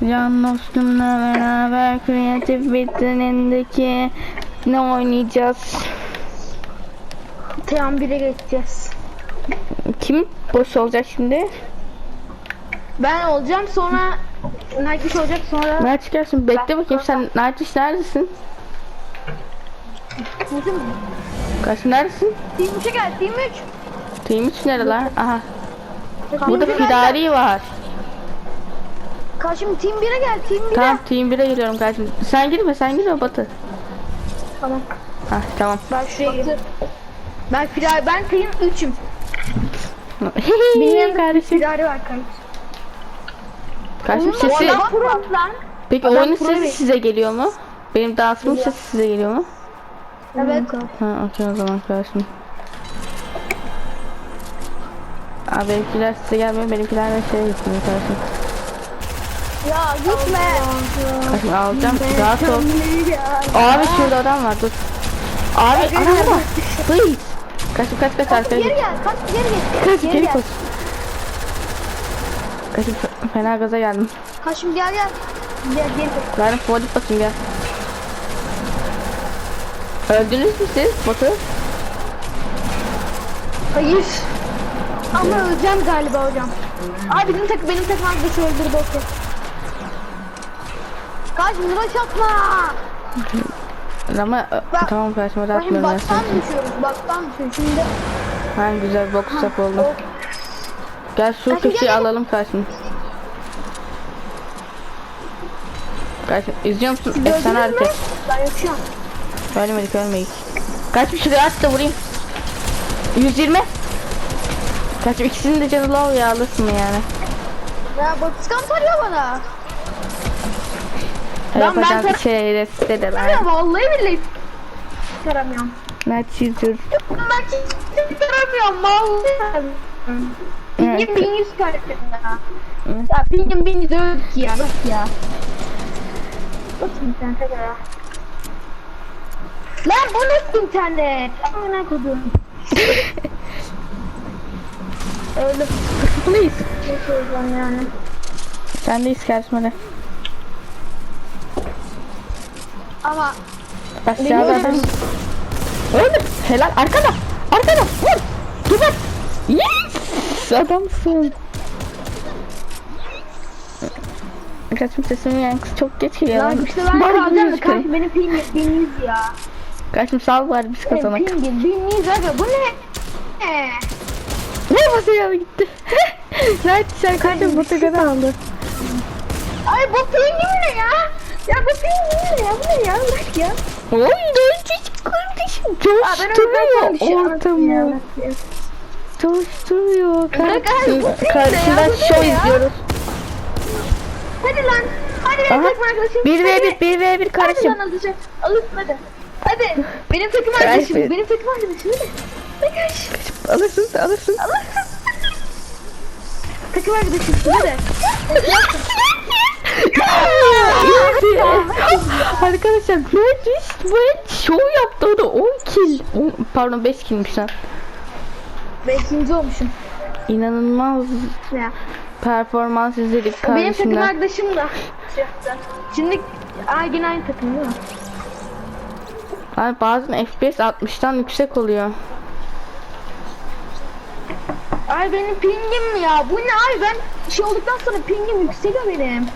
Can dostumla beraber kreatif vitrinindeki ne oynayacağız? Tam 1'e geçeceğiz. Kim boş olacak şimdi? Ben olacağım sonra Nightwish olacak sonra Ben çıkarsın. Bekle bakayım sen Nightwish neredesin? Bizim Karşı neredesin? Team 3'e gel Team 3. Team 3 nereler? Aha. Team Burada. Fidari var. Karşım Team 1'e gel Team 1'e. Tamam Team 1'e geliyorum kardeşim. Sen girme sen girme Batı. Tamam. Ha tamam. Ben şuraya gireyim. Ben Firari, ben Team 3'üm. Benim yanımda kardeşim. Firari var. Kardeşim Bu sesi. Peki adam oyunun sesi bir- size geliyor mu? Benim dansımın sesi size geliyor mu? Evet. Ha okey o zaman kardeşim. Abi benimkiler size gelmiyor, benimkiler de şey gitmiyor kardeşim. Ya gitme. Kardeşim alacağım, rahat ol. Abi şurada adam var, dur. Abi adam var. Please. Kaçım kaç kaç arkaya Geri git. gel. Kaç geri git. Kaç Geri geri koş. Kaçım fe- fena gaza geldim. Kaçım gel gel. Gel geri koş. Ben forward basayım gel. Öldünüz mü siz botu? Hayır. Ama öleceğim galiba hocam. Abi benim tek benim tek arkadaşı öldürdü okey. Kaç rush atma. Ama ö, Bak- tamam Bakın atmıyorum baktan sana. düşüyoruz. Baktan düşüyoruz. Şimdi Ha güzel box stop oldu. o- Gel şu Kardeşim, köşeyi gel, alalım kardeşim. Kardeşim izliyor musun? gördünüz Efsane hareket. Ben yaşıyorum. Ölmedik ölmedik. Kaç bir şuraya at da vurayım. 120. Kaç ikisinin de canı low ya alırsın yani. Ya bak skam tarıyor bana. Ben, ben tar- bir şey reste de Ya ben. vallahi billahi taramıyorum. Ne çiziyor? Ben hiç taramıyorum vallahi. Pingim Evet. 1100 karakterim ya. Evet. Ya pingim 1100 öldük ya bak ya. Bak internete göre. Lan bu nasıl internet? Amına kodum. Öldüm. Please. Ne söyleyeceğim yani? Sen de hadi. Ama Aşağıda adam. öldür. Helal arkada. Arkada. Vur. Duvar. Yes. Adamsın. Kaçım sesimin yankısı çok geç geliyor. lan işte ben Bari kere. kanka benim pingim 1100 ya. Kaçım sal bari biz kazanak. pingim 1100 abi bu ne? Ne? Basıyor gitti. Nerede sen kaçım bu kadar aldı. Ay bu pingim ne ya? Ya bu ne ya? Bu ne ya? Bırak ya. Oy dönecek kardeşim. Coşturuyor ortamı. Coşturuyor kardeşim. ne show izliyoruz. Hadi lan. Hadi benim takım arkadaşım. 1v1 Hadi. 1v1 Hadi kardeşim. lan alacak. Alırsın hadi. Hadi. Benim takım arkadaşım. Benim takım arkadaşım. Hadi. Hadi. Alırsın alırsın. Alırsın. Takım arkadaşım. Hadi. Arkadaşlar Nordisk böyle show yaptı o da 10 kill. On- pardon 5 killmiş lan. Beşinci olmuşum. İnanılmaz Ya. performans izledik Benim takım kardeşimden. arkadaşım da. Şimdi Aa, yine aynı takım değil mi? Abi bazen FPS 60'tan yüksek oluyor. Ay benim pingim ya. Bu ne ay ben şey olduktan sonra pingim yükseliyor benim.